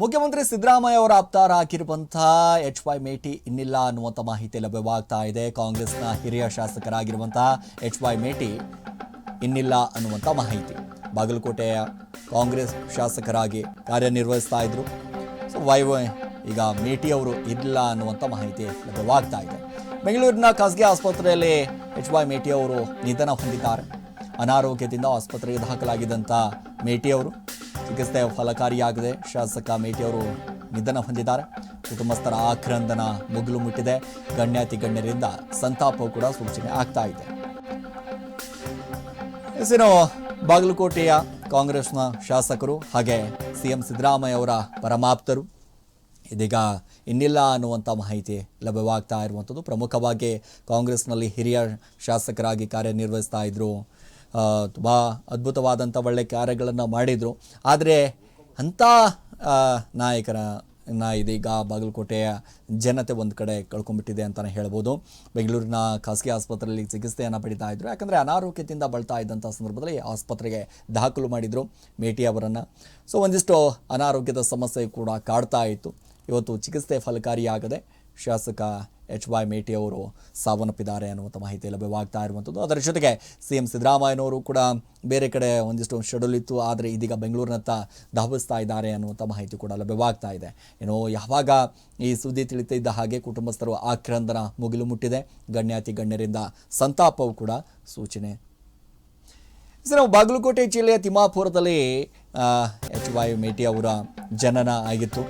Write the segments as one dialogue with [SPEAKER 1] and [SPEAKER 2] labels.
[SPEAKER 1] ಮುಖ್ಯಮಂತ್ರಿ ಸಿದ್ದರಾಮಯ್ಯ ಅವರ ಆಪ್ತಾರ ಹಾಕಿರುವಂತಹ H Y ಮೇಟಿ ಇನ್ನಿಲ್ಲ ಅನ್ನುವಂಥ ಮಾಹಿತಿ ಲಭ್ಯವಾಗ್ತಾ ಇದೆ. ಕಾಂಗ್ರೆಸ್ನ ಹಿರಿಯ ಶಾಸಕರಾಗಿರುವಂತಹ ಎಚ್ ವೈ ಮೇಟಿ ಇನ್ನಿಲ್ಲ ಅನ್ನುವಂಥ ಮಾಹಿತಿ. ಬಾಗಲಕೋಟೆಯ ಕಾಂಗ್ರೆಸ್ ಶಾಸಕರಾಗಿ ಕಾರ್ಯನಿರ್ವಹಿಸ್ತಾ ಇದ್ರು. ಸೊ ವೈ ಈಗ ಮೇಟಿ ಅವರು ಇಲ್ಲ ಅನ್ನುವಂಥ ಮಾಹಿತಿ ಲಭ್ಯವಾಗ್ತಾ ಇದೆ. ಬೆಂಗಳೂರಿನ ಖಾಸಗಿ ಆಸ್ಪತ್ರೆಯಲ್ಲಿ ಎಚ್ ವೈ ಮೇಟಿ ಅವರು ನಿಧನ ಹೊಂದಿದ್ದಾರೆ. ಅನಾರೋಗ್ಯದಿಂದ ಆಸ್ಪತ್ರೆಗೆ ದಾಖಲಾಗಿದ್ದಂಥ ಮೇಟಿ ಅವರು ಚಿಕಿತ್ಸೆ ಫಲಕಾರಿಯಾಗದೆ. ಶಾಸಕ ಮೇಟಿ ಅವರು ನಿಧನ ಹೊಂದಿದ್ದಾರೆ. ಕುಟುಂಬಸ್ಥರ ಆಕ್ರಂದನ ಮುಗಿಲು ಮುಟ್ಟಿದೆ. ಗಣ್ಯಾತಿ ಗಣ್ಯರಿಂದ ಸಂತಾಪ ಕೂಡ ಸೂಚನೆ ಆಗ್ತಾ ಇದೆ. ಬಾಗಲಕೋಟೆಯ ಕಾಂಗ್ರೆಸ್ನ ಶಾಸಕರು ಹಾಗೆ ಸಿಎಂ ಸಿದ್ದರಾಮಯ್ಯ ಅವರ ಪರಮಾಪ್ತರು. ಇದೀಗ ಇನ್ನಿಲ್ಲ ಅನ್ನುವಂಥ ಮಾಹಿತಿ ಲಭ್ಯವಾಗ್ತಾ ಇರುವಂಥದ್ದು. ಪ್ರಮುಖವಾಗಿ ಕಾಂಗ್ರೆಸ್ನಲ್ಲಿ ಹಿರಿಯ ಶಾಸಕರಾಗಿ ಕಾರ್ಯನಿರ್ವಹಿಸ್ತಾ ಇದ್ದರು ತುಂಬ ಅದ್ಭುತವಾದಂಥ ಒಳ್ಳೆ ಕಾರ್ಯಗಳನ್ನು ಮಾಡಿದರು. ಆದರೆ ಅಂಥ ನಾಯಕರ ನ ಇದೀಗ ಬಾಗಲಕೋಟೆಯ ಜನತೆ ಒಂದು ಕಡೆ ಕಳ್ಕೊಂಡ್ಬಿಟ್ಟಿದೆ ಅಂತಲೇ ಹೇಳ್ಬೋದು. ಬೆಂಗಳೂರಿನ ಖಾಸಗಿ ಆಸ್ಪತ್ರೆಯಲ್ಲಿ ಚಿಕಿತ್ಸೆಯನ್ನು ಪಡಿತಾ ಇದ್ದರು ಯಾಕಂದರೆ ಅನಾರೋಗ್ಯದಿಂದ ಬಳಲ್ತಾ ಇದ್ದಂಥ ಸಂದರ್ಭದಲ್ಲಿ ಆಸ್ಪತ್ರೆಗೆ ದಾಖಲು ಮಾಡಿದರು ಮೇಟಿ ಅವರನ್ನು. ಸೊ, ಒಂದಿಷ್ಟು ಅನಾರೋಗ್ಯದ ಸಮಸ್ಯೆ ಕೂಡ ಕಾಡ್ತಾ ಇತ್ತು. ಇವತ್ತು ಚಿಕಿತ್ಸೆ ಫಲಕಾರಿಯಾಗದೆ ಶಾಸಕ ಎಚ್ ವೈ ಮೇಟಿ ಅವರು ಸಾವನ್ನಪ್ಪಿದ್ದಾರೆ ಅನ್ನುವಂಥ ಮಾಹಿತಿ ಲಭ್ಯವಾಗ್ತಾ ಇರುವಂಥದ್ದು. ಅದರ ಜೊತೆಗೆ ಸಿ ಎಂ ಸಿದ್ದರಾಮಯ್ಯನವರು ಕೂಡ ಬೇರೆ ಕಡೆ ಒಂದಿಷ್ಟು ಶೆಡ್ಯೂಲ್ ಇತ್ತು, ಆದರೆ ಇದೀಗ ಬೆಂಗಳೂರಿನತ್ತ ಧಾವಿಸ್ತಾ ಇದ್ದಾರೆ ಅನ್ನುವಂಥ ಮಾಹಿತಿ ಕೂಡ ಲಭ್ಯವಾಗ್ತಾ ಇದೆ. ಏನು ಯಾವಾಗ ಈ ಸುದ್ದಿ ತಿಳಿತಿದ್ದ ಹಾಗೆ ಕುಟುಂಬಸ್ಥರು ಆಕ್ರಂದನ ಮುಗಿಲು ಮುಟ್ಟಿದೆ. ಗಣ್ಯಾತಿ ಗಣ್ಯರಿಂದ ಸಂತಾಪವು ಕೂಡ ಸೂಚನೆ. ಸರ್ ನಾವು ಬಾಗಲಕೋಟೆ ಜಿಲ್ಲೆಯ ತಿಮ್ಮಾಪುರದಲ್ಲಿ ಎಚ್ ವೈ ಮೇಟಿ ಅವರ ಜನನ ಆಗಿತ್ತು.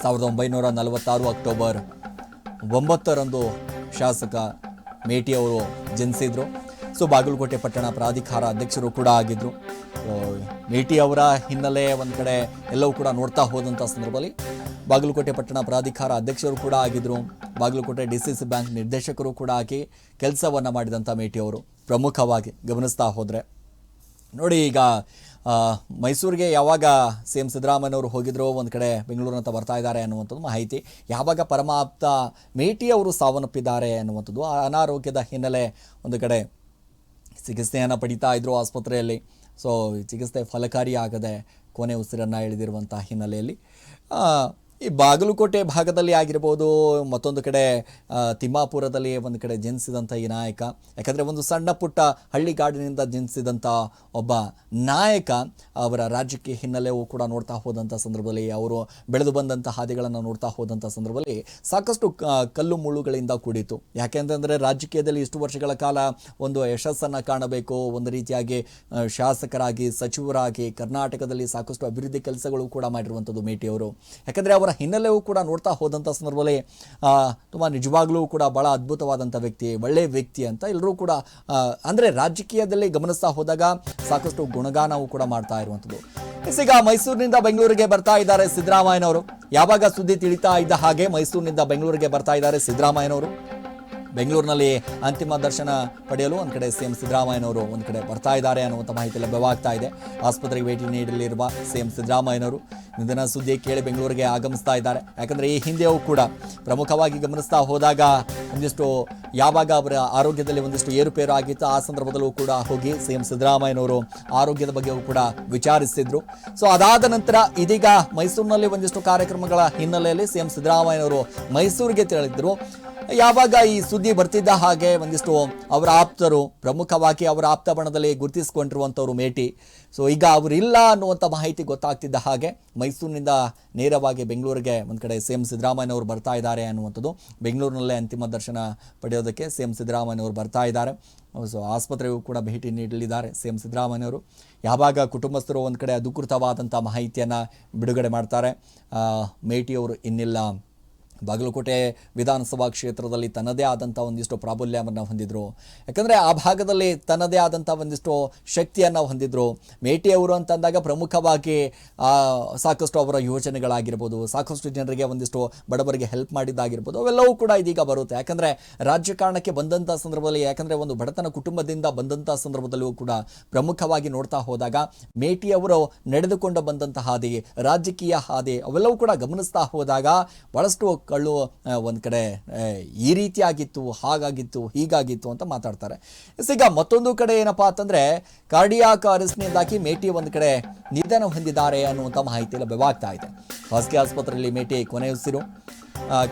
[SPEAKER 1] ಸಾವಿರದ ಒಂಬೈನೂರ ನಲವತ್ತಾರು ಅಕ್ಟೋಬರ್ ಒಂಬತ್ತರಂದು ಶಾಸಕ ಮೇಟಿ ಅವರು ಜನಿಸಿದ್ರು. ಸೊ, ಬಾಗಲಕೋಟೆ ಪಟ್ಟಣ ಪ್ರಾಧಿಕಾರ ಅಧ್ಯಕ್ಷರು ಕೂಡ ಆಗಿದ್ದರು ಮೇಟಿ ಅವರ ಹಿನ್ನೆಲೆ ಒಂದು ಕಡೆ ಎಲ್ಲವೂ ಕೂಡ ನೋಡ್ತಾ ಹೋದಂಥ ಸಂದರ್ಭದಲ್ಲಿ ಬಾಗಲಕೋಟೆ ಪಟ್ಟಣ ಪ್ರಾಧಿಕಾರ ಅಧ್ಯಕ್ಷರು ಕೂಡ ಆಗಿದ್ದರು Bagalkote D C C bank ನಿರ್ದೇಶಕರು ಕೂಡ ಆಗಿ ಕೆಲಸವನ್ನು ಮಾಡಿದಂಥ ಮೇಟಿ ಅವರು ಪ್ರಮುಖವಾಗಿ ಗಮನಿಸ್ತಾ ಹೋದರೆ. ನೋಡಿ, ಈಗ ಮೈಸೂರಿಗೆ ಯಾವಾಗ ಸಿ ಎಂ ಸಿದ್ದರಾಮಯ್ಯವರು ಹೋಗಿದ್ರು ಒಂದು ಕಡೆ ಬೆಂಗಳೂರಿನಂತ ಬರ್ತಾ ಇದ್ದಾರೆ ಅನ್ನುವಂಥದ್ದು ಮಾಹಿತಿ. ಯಾವಾಗ ಪರಮಾಪ್ತ ಮೇಟಿ ಅವರು ಸಾವನ್ನಪ್ಪಿದ್ದಾರೆ ಅನ್ನುವಂಥದ್ದು ಆ ಅನಾರೋಗ್ಯದ ಹಿನ್ನೆಲೆ ಒಂದು ಕಡೆ ಚಿಕಿತ್ಸೆಯನ್ನು ಪಡಿತಾ ಇದ್ರು ಆಸ್ಪತ್ರೆಯಲ್ಲಿ. ಸೊ ಚಿಕಿತ್ಸೆ ಫಲಕಾರಿಯಾಗದೆ ಕೊನೆ ಉಸಿರನ್ನು ಎಳೆದಿರುವಂಥ ಹಿನ್ನೆಲೆಯಲ್ಲಿ. ಈ ಬಾಗಲಕೋಟೆ ಭಾಗದಲ್ಲಿ ಆಗಿರ್ಬೋದು, ಮತ್ತೊಂದು ಕಡೆ ತಿಮ್ಮಾಪುರದಲ್ಲಿ ಒಂದು ಕಡೆ ಜನಿಸಿದಂಥ ಈ ನಾಯಕ. ಯಾಕಂದರೆ ಒಂದು ಸಣ್ಣ ಪುಟ್ಟ ಹಳ್ಳಿಗಾಡಿನಿಂದ ಜನಿಸಿದಂಥ ಒಬ್ಬ ನಾಯಕ, ಅವರ ರಾಜಕೀಯ ಹಿನ್ನೆಲೆಯೂ ಕೂಡ ನೋಡ್ತಾ ಹೋದಂಥ ಸಂದರ್ಭದಲ್ಲಿ, ಅವರು ಬೆಳೆದು ಬಂದಂಥ ಹಾದಿಗಳನ್ನು ನೋಡ್ತಾ ಹೋದಂಥ ಸಂದರ್ಭದಲ್ಲಿ ಸಾಕಷ್ಟು ಕಲ್ಲು ಮುಳ್ಳುಗಳಿಂದ ಕೂಡಿತು ಯಾಕೆಂತಂದರೆ ರಾಜಕೀಯದಲ್ಲಿ ಇಷ್ಟು ವರ್ಷಗಳ ಕಾಲ ಒಂದು ಯಶಸ್ಸನ್ನು ಕಾಣಬೇಕು, ಒಂದು ರೀತಿಯಾಗಿ ಶಾಸಕರಾಗಿ, ಸಚಿವರಾಗಿ ಕರ್ನಾಟಕದಲ್ಲಿ ಸಾಕಷ್ಟು ಅಭಿವೃದ್ಧಿ ಕೆಲಸಗಳು ಕೂಡ ಮಾಡಿರುವಂಥದ್ದು ಮೇಟಿಯವರು. ಯಾಕಂದರೆ ಅವರ ಹಿನ್ನೆಲೆಯೂ ಕೂಡ ನೋಡ್ತಾ ಹೋದಂಥ ಸಂದರ್ಭದಲ್ಲಿ ತುಂಬ ನಿಜವಾಗ್ಲೂ ಕೂಡ ಭಾಳ ಅದ್ಭುತವಾದಂಥ ವ್ಯಕ್ತಿ ಒಳ್ಳೆಯ ವ್ಯಕ್ತಿ ಅಂತ ಎಲ್ಲರೂ ಕೂಡ ಅಂದರೆ ರಾಜಕೀಯದಲ್ಲಿ ಗಮನಿಸ್ತಾ ಹೋದಾಗ ಸಾಕಷ್ಟು ಗುಣಗಾನವು ಕೂಡ ಮಾಡ್ತಾ ಇರುವಂಥದ್ದು ಈಗ ಮೈಸೂರಿನಿಂದ ಬೆಂಗಳೂರಿಗೆ ಬರ್ತಾ ಇದ್ದಾರೆ ಸಿದ್ದರಾಮಯ್ಯನವರು. ಯಾವಾಗ ಸುದ್ದಿ ತಿಳಿತಾ ಇದ್ದ ಹಾಗೆ ಮೈಸೂರಿನಿಂದ ಬೆಂಗಳೂರಿಗೆ ಬರ್ತಾ ಇದ್ದಾರೆ ಸಿದ್ದರಾಮಯ್ಯನವರು. ಬೆಂಗಳೂರಿನಲ್ಲಿ ಅಂತಿಮ ದರ್ಶನ ಪಡೆಯಲು ಒಂದು ಕಡೆ ಸಿಎಂ ಸಿದ್ದರಾಮಯ್ಯನವರು ಒಂದು ಕಡೆ ಬರ್ತಾ ಇದ್ದಾರೆ ಅನ್ನುವಂಥ ಮಾಹಿತಿ ಲಭ್ಯವಾಗ್ತಾ ಇದೆ. ಆಸ್ಪತ್ರೆಗೆ ಭೇಟಿ ನೀಡಲಿರುವ ಸಿಎಂ ಸಿದ್ದರಾಮಯ್ಯನವರು ಇಂದಿನ ಸುದ್ದಿ ಕೇಳಿ ಬೆಂಗಳೂರಿಗೆ ಆಗಮಿಸ್ತಾ ಇದ್ದಾರೆ. ಯಾಕಂದರೆ ಈ ಹಿಂದೆಯೂ ಕೂಡ ಪ್ರಮುಖವಾಗಿ ಗಮನಿಸ್ತಾ ಹೋದಾಗ ಒಂದಿಷ್ಟು ಯಾವಾಗ ಅವರ ಆರೋಗ್ಯದಲ್ಲಿ ಒಂದಿಷ್ಟು ಏರುಪೇರು ಆಗಿತ್ತು, ಆ ಸಂದರ್ಭದಲ್ಲೂ ಕೂಡ ಹೋಗಿ ಸಿಎಂ ಸಿದ್ದರಾಮಯ್ಯನವರು ಆರೋಗ್ಯದ ಬಗ್ಗೆಯೂ ಕೂಡ ವಿಚಾರಿಸಿದ್ರು. ಸೊ ಅದಾದ ನಂತರ ಇದೀಗ ಮೈಸೂರಿನಲ್ಲಿ ಒಂದಿಷ್ಟು ಕಾರ್ಯಕ್ರಮಗಳ ಹಿನ್ನೆಲೆಯಲ್ಲಿ ಸಿಎಂ ಸಿದ್ದರಾಮಯ್ಯನವರು ಮೈಸೂರಿಗೆ ತೆರಳಿದ್ರು. ಯಾವಾಗ ಈ ಬರ್ತಿದ್ದ ಹಾಗೆ ಒಂದಿಷ್ಟು ಅವರ ಆಪ್ತರು, ಪ್ರಮುಖವಾಗಿ ಅವರ ಆಪ್ತ ಬಣದಲ್ಲಿ ಗುರುತಿಸಿಕೊಂಡಿರುವಂಥವ್ರು ಮೇಟಿ. ಸೊ ಈಗ ಅವರಿಲ್ಲ ಅನ್ನುವಂಥ ಮಾಹಿತಿ ಗೊತ್ತಾಗ್ತಿದ್ದ ಹಾಗೆ ಮೈಸೂರಿನಿಂದ ನೇರವಾಗಿ ಬೆಂಗಳೂರಿಗೆ ಒಂದು ಕಡೆ ಸಿ ಎಂ ಸಿದ್ದರಾಮಯ್ಯನವರು ಬರ್ತಾ ಇದ್ದಾರೆ ಅನ್ನುವಂಥದ್ದು. ಬೆಂಗಳೂರಿನಲ್ಲೇ ಅಂತಿಮ ದರ್ಶನ ಪಡೆಯೋದಕ್ಕೆ ಸಿ ಎಂ ಸಿದ್ದರಾಮಯ್ಯನವರು ಬರ್ತಾ ಇದ್ದಾರೆ. ಸೊ ಆಸ್ಪತ್ರೆಗೂ ಕೂಡ ಭೇಟಿ ನೀಡಲಿದ್ದಾರೆ ಸಿ ಎಂ ಸಿದ್ದರಾಮಯ್ಯವರು ಯಾವಾಗ ಕುಟುಂಬಸ್ಥರು ಒಂದು ಕಡೆ ಅಧಿಕೃತವಾದಂಥ ಮಾಹಿತಿಯನ್ನು ಬಿಡುಗಡೆ ಮಾಡ್ತಾರೆ ಮೇಟಿಯವರು ಇನ್ನಿಲ್ಲ. ಬಾಗಲಕೋಟೆ ವಿಧಾನಸಭಾ ಕ್ಷೇತ್ರದಲ್ಲಿ ತನ್ನದೇ ಆದಂಥ ಒಂದಿಷ್ಟು ಪ್ರಾಬಲ್ಯವನ್ನು ಹೊಂದಿದ್ರು. ಯಾಕಂದರೆ ಆ ಭಾಗದಲ್ಲಿ ತನ್ನದೇ ಆದಂಥ ಒಂದಿಷ್ಟು ಶಕ್ತಿಯನ್ನು ಹೊಂದಿದ್ರು. ಮೇಟಿ ಅವರು ಅಂತಂದಾಗ ಪ್ರಮುಖವಾಗಿ ಸಾಕಷ್ಟು ಅವರ ಯೋಜನೆಗಳಾಗಿರ್ಬೋದು, ಸಾಕಷ್ಟು ಜನರಿಗೆ ಒಂದಿಷ್ಟು ಬಡವರಿಗೆ ಹೆಲ್ಪ್ ಮಾಡಿದ್ದಾಗಿರ್ಬೋದು, ಅವೆಲ್ಲವೂ ಕೂಡ ಇದೀಗ ಬರುತ್ತೆ. ಯಾಕಂದರೆ ರಾಜಕಾರಣಕ್ಕೆ ಬಂದಂಥ ಸಂದರ್ಭದಲ್ಲಿ, ಯಾಕಂದರೆ ಒಂದು ಬಡತನ ಕುಟುಂಬದಿಂದ ಬಂದಂಥ ಸಂದರ್ಭದಲ್ಲೂ ಕೂಡ ಪ್ರಮುಖವಾಗಿ ನೋಡ್ತಾ ಹೋದಾಗ ಮೇಟಿ ಅವರು ನಡೆದುಕೊಂಡು ಬಂದಂತಹ ಹಾದಿ, ರಾಜಕೀಯ ಹಾದಿ, ಅವೆಲ್ಲವೂ ಕೂಡ ಗಮನಿಸ್ತಾ ಹೋದಾಗ ಬಹಳಷ್ಟು ಕಳ್ಳು ಒಂದು ಕಡೆ ಈ ರೀತಿ ಆಗಿತ್ತು, ಹಾಗಾಗಿತ್ತು, ಹೀಗಾಗಿತ್ತು ಅಂತ ಮಾತಾಡ್ತಾರೆ. ಸಿಗ, ಮತ್ತೊಂದು ಕಡೆ ಏನಪ್ಪಾ ಅಂತಂದ್ರೆ, ಕಾರ್ಡಿಯಾಕ್ ಅರೆಸ್ಟ್ನಿಂದಾಗಿ ಮೇಟಿ ಒಂದು ಕಡೆ ನಿಧನ ಹೊಂದಿದ್ದಾರೆ ಅನ್ನುವಂಥ ಮಾಹಿತಿ ಲಭ್ಯವಾಗ್ತಾ ಇದೆ. ಖಾಸಗಿ ಆಸ್ಪತ್ರೆಯಲ್ಲಿ ಮೇಟಿ ಕೊನೆಯುಸಿರು.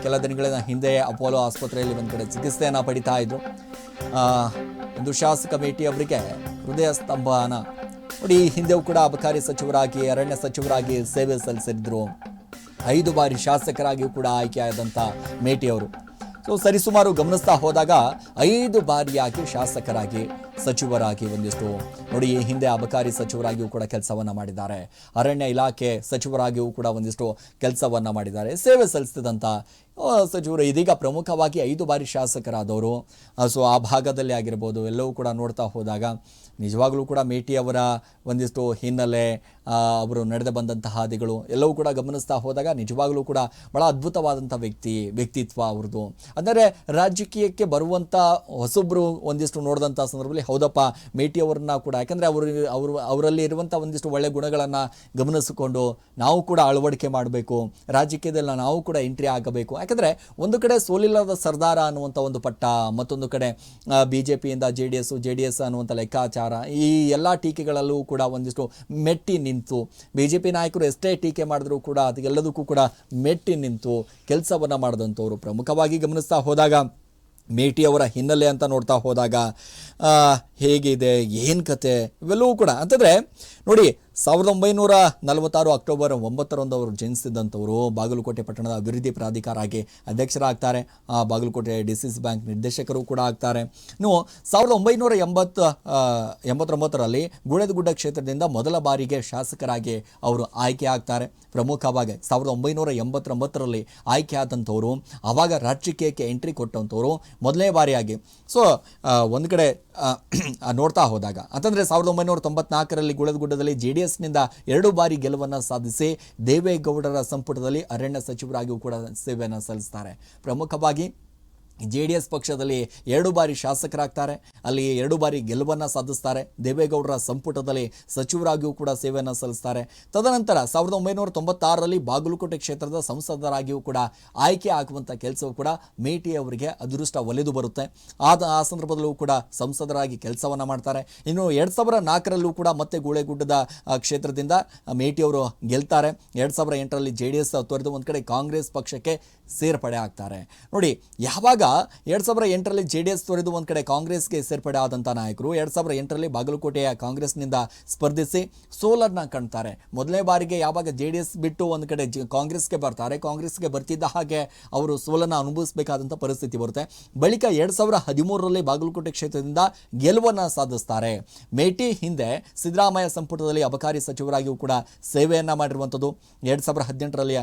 [SPEAKER 1] ಕೆಲ ದಿನಗಳ ಹಿಂದೆ ಅಪೋಲೋ ಆಸ್ಪತ್ರೆಯಲ್ಲಿ ಒಂದು ಕಡೆ ಚಿಕಿತ್ಸೆಯನ್ನು ಪಡಿತಾ ಇದ್ರು. ಒಂದು ಶಾಸಕ ಮೇಟಿ ಅವರಿಗೆ ಹೃದಯ ಸ್ತಂಭನ. ನೋಡಿ ಹಿಂದೆಯೂ ಕೂಡ ಅಬಕಾರಿ ಸಚಿವರಾಗಿ, ಅರಣ್ಯ ಸಚಿವರಾಗಿ ಸೇವೆ ಸಲ್ಲಿಸಿದ್ರು. ಐದು ಬಾರಿ ಶಾಸಕರಾಗಿಯೂ ಕೂಡ ಆಯ್ಕೆಯಾದಂಥ ಮೇಟಿ ಅವರು. ಸೊ ಸರಿಸುಮಾರು ಗಮನಿಸ್ತಾ ಹೋದಾಗ ಐದು ಬಾರಿಯಾಗಿ ಶಾಸಕರಾಗಿ ಸಚಿವರಾಗಿ ಒಂದಿಷ್ಟು ನೋಡಿ, ಈ ಹಿಂದೆ ಅಬಕಾರಿ ಸಚಿವರಾಗಿಯೂ ಕೂಡ ಕೆಲಸವನ್ನ ಮಾಡಿದ್ದಾರೆ. ಅರಣ್ಯ ಇಲಾಖೆ ಸಚಿವರಾಗಿಯೂ ಕೂಡ ಒಂದಿಷ್ಟು ಕೆಲಸವನ್ನ ಮಾಡಿದ್ದಾರೆ. ಸೇವೆ ಸಲ್ಲಿಸಿದಂಥ ಸಚಿವರು ಇದೀಗ ಪ್ರಮುಖವಾಗಿ ಐದು ಬಾರಿ ಶಾಸಕರಾದವರು. ಸೊ, ಆ ಭಾಗದಲ್ಲಿ ಆಗಿರ್ಬೋದು, ಎಲ್ಲವೂ ಕೂಡ ನೋಡ್ತಾ ಹೋದಾಗ, ನಿಜವಾಗ್ಲೂ ಕೂಡ ಮೇಟಿ ಅವರ ಒಂದಿಷ್ಟು ಹಿನ್ನೆಲೆ ಅವರು ನಡೆದು ಬಂದಂತಹ ಹಾದಿಗಳು, ಎಲ್ಲವೂ ಕೂಡ ಗಮನಿಸ್ತಾ ಹೋದಾಗ ನಿಜವಾಗಲೂ ಕೂಡ ಬಹಳ ಅದ್ಭುತವಾದಂಥ ವ್ಯಕ್ತಿ, ವ್ಯಕ್ತಿತ್ವ ಅವ್ರದ್ದು. ಅಂದರೆ, ರಾಜಕೀಯಕ್ಕೆ ಬರುವಂಥ ಹೊಸೊಬ್ಬರು ಒಂದಿಷ್ಟು ನೋಡಿದಂಥ ಸಂದರ್ಭದಲ್ಲಿ ಹೌದಪ್ಪ, ಮೇಟಿ ಅವರನ್ನ ಕೂಡ, ಯಾಕಂದರೆ ಅವರು ಅವರು, ಅವರಲ್ಲಿ ಇರುವಂಥ ಒಂದಿಷ್ಟು ಒಳ್ಳೆ ಗುಣಗಳನ್ನು ಗಮನಿಸಿಕೊಂಡು ನಾವು ಕೂಡ ಅಳವಡಿಕೆ ಮಾಡಬೇಕು. ರಾಜಕೀಯದಲ್ಲಿ ನಾವು ಕೂಡ ಎಂಟ್ರಿ ಆಗಬೇಕು. ಯಾಕಂದರೆ ಒಂದು ಕಡೆ ಸೋಲಿಲ್ಲದ ಸರ್ದಾರ ಅನ್ನುವಂಥ ಒಂದು ಪಟ್ಟ, ಮತ್ತೊಂದು ಕಡೆ B J ಪಿಯಿಂದ J D S J D S ಅನ್ನುವಂಥ ಲೆಕ್ಕಾಚಾರ, ಈ ಎಲ್ಲ ಟೀಕೆಗಳಲ್ಲೂ ಕೂಡ ಒಂದಿಷ್ಟು ಮೆಟ್ಟಿ ನಿಂತು ಬಿ ಜೆ ಪಿ ನಾಯಕರು ಎಷ್ಟೇ ಟೀಕೆ ಮಾಡಿದ್ರೂ ಕೂಡ ಅದಕ್ಕೆಲ್ಲದಕ್ಕೂ ಕೂಡ ಮೆಟ್ಟಿ ನಿಂತು, ಕೆಲಸವನ್ನು ಮಾಡಿದಂಥವ್ರು ಪ್ರಮುಖವಾಗಿ ಗಮನಿಸ್ತಾ ಹೋದಾಗ ಮೇಟಿ ಅವರ ಹಿನ್ನೆಲೆ ಅಂತ ನೋಡ್ತಾ ಹೋದಾಗ ಹೇಗಿದೆ ಏನು ಕತೆ ಇವೆಲ್ಲವೂ ಕೂಡ. ಅಂತಂದರೆ ನೋಡಿ ಸಾವಿರದ ಒಂಬೈನೂರ ನಲವತ್ತಾರು ಅಕ್ಟೋಬರ್ ಒಂಬತ್ತರಂದು ಅವರು ಜನಿಸಿದಂಥವರು ಬಾಗಲಕೋಟೆ ಪಟ್ಟಣದ ಅಭಿವೃದ್ಧಿ ಪ್ರಾಧಿಕಾರ ಆಗಿ ಅಧ್ಯಕ್ಷರಾಗ್ತಾರೆ Bagalkote D C C bank ನಿರ್ದೇಶಕರು ಕೂಡ ಆಗ್ತಾರೆ. ಇನ್ನು ಸಾವಿರದ ಒಂಬೈನೂರ ಎಂಬತ್ತು ಎಂಬತ್ತೊಂಬತ್ತರಲ್ಲಿ ಗುಳೇದಗುಡ್ಡ ಕ್ಷೇತ್ರದಿಂದ ಮೊದಲ ಬಾರಿಗೆ ಶಾಸಕರಾಗಿ ಅವರು ಆಯ್ಕೆ ಆಗ್ತಾರೆ. ಪ್ರಮುಖವಾಗಿ ಸಾವಿರದ ಒಂಬೈನೂರ ಎಂಬತ್ತೊಂಬತ್ತರಲ್ಲಿ ಆಯ್ಕೆ ಆದಂಥವರು, ಆವಾಗ ರಾಜಕೀಯಕ್ಕೆ ಎಂಟ್ರಿ ಕೊಟ್ಟಂಥವರು ಮೊದಲನೇ ಬಾರಿಯಾಗಿ. ಸೊ ಒಂದು ಕಡೆ ನೋಡ್ತಾ ಹೋದಾಗ, ಅಂತಂದರೆ ಸಾವಿರದ ಒಂಬೈನೂರ ತೊಂಬತ್ನಾಲ್ಕರಲ್ಲಿ ಗುಳದಗುಡ್ಡದಲ್ಲಿ ಜೆ ಡಿ ಎಸ್ನಿಂದ ಎರಡು ಬಾರಿ ಗೆಲುವನ್ನು ಸಾಧಿಸಿ ದೇವೇಗೌಡರ ಸಂಪುಟದಲ್ಲಿ ಅರಣ್ಯ ಸಚಿವರಾಗಿಯೂ ಕೂಡ ಸೇವೆಯನ್ನು ಸಲ್ಲಿಸ್ತಾರೆ. ಪ್ರಮುಖವಾಗಿ ಜೆ ಡಿ ಎಸ್ ಪಕ್ಷದಲ್ಲಿ ಎರಡು ಬಾರಿ ಶಾಸಕರಾಗ್ತಾರೆ, ಅಲ್ಲಿ ಎರಡು ಬಾರಿ ಗೆಲುವನ್ನು ಸಾಧಿಸ್ತಾರೆ. ದೇವೇಗೌಡರ ಸಂಪುಟದಲ್ಲಿ ಸಚಿವರಾಗಿಯೂ ಕೂಡ ಸೇವೆಯನ್ನು ಸಲ್ಲಿಸ್ತಾರೆ. ತದನಂತರ ಸಾವಿರದ ಒಂಬೈನೂರ ತೊಂಬತ್ತಾರರಲ್ಲಿ ಬಾಗಲಕೋಟೆ ಕ್ಷೇತ್ರದ ಸಂಸದರಾಗಿಯೂ ಕೂಡ ಆಯ್ಕೆ ಆಗುವಂಥ ಕೆಲಸವೂ ಕೂಡ ಮೇಟಿ ಅವರಿಗೆ ಅದೃಷ್ಟ ಒಲೆದು ಬರುತ್ತೆ. ಆದ, ಆ ಸಂದರ್ಭದಲ್ಲೂ ಕೂಡ ಸಂಸದರಾಗಿ ಕೆಲಸವನ್ನು ಮಾಡ್ತಾರೆ. ಇನ್ನು ಎರಡು ಸಾವಿರ ನಾಲ್ಕರಲ್ಲೂ ಕೂಡ ಮತ್ತೆ ಗೂಳೆಗುಡ್ಡದ ಕ್ಷೇತ್ರದಿಂದ ಮೇಟಿ ಅವರು ಗೆಲ್ತಾರೆ. ಎರಡು ಸಾವಿರ ಎಂಟರಲ್ಲಿ ಜೆ ಡಿ ಎಸ್ ತೊರೆದು ಒಂದು ಕಡೆ ಕಾಂಗ್ರೆಸ್ ಪಕ್ಷಕ್ಕೆ ಸೇರ್ಪಡೆ ಆಗ್ತಾರೆ. ನೋಡಿ, ಯಾವಾಗ ಎರಡು ಸಾವಿರ ಎಂಟರಲ್ಲಿ ಜೆ ಡಿ ಎಸ್ ತೊರೆದು ಒಂದು ಕಡೆ ಕಾಂಗ್ರೆಸ್ಗೆ ಸೇರ್ಪಡೆ ಆದಂಥ ನಾಯಕರು ಎರಡು ಸಾವಿರ ಎಂಟರಲ್ಲಿ ಬಾಗಲಕೋಟೆಯ ಕಾಂಗ್ರೆಸ್ನಿಂದ ಸ್ಪರ್ಧಿಸಿ ಸೋಲನ್ನು ಕಾಣ್ತಾರೆ. ಮೊದಲನೇ ಬಾರಿಗೆ ಯಾವಾಗ ಜೆ ಡಿ ಎಸ್ ಬಿಟ್ಟು ಒಂದು ಕಡೆ ಜಿ, ಕಾಂಗ್ರೆಸ್ಗೆ ಬರ್ತಾರೆ, ಕಾಂಗ್ರೆಸ್ಗೆ ಬರ್ತಿದ್ದ ಹಾಗೆ ಅವರು ಸೋಲನ್ನು ಅನುಭವಿಸಬೇಕಾದಂಥ ಪರಿಸ್ಥಿತಿ ಬರುತ್ತೆ. ಬಳಿಕ ಎರಡು ಸಾವಿರ ಹದಿಮೂರರಲ್ಲಿ ಬಾಗಲಕೋಟೆ ಕ್ಷೇತ್ರದಿಂದ ಗೆಲುವನ್ನು ಸಾಧಿಸ್ತಾರೆ. ಮೇಟಿ ಹಿಂದೆ ಸಿದ್ದರಾಮಯ್ಯ ಸಂಪುಟದಲ್ಲಿ ಅಬಕಾರಿ ಸಚಿವರಾಗಿಯೂ ಕೂಡ ಸೇವೆಯನ್ನು ಮಾಡಿರುವಂಥದ್ದು. ಎರಡು ಸಾವಿರ ಹದಿನೆಂಟರಲ್ಲಿ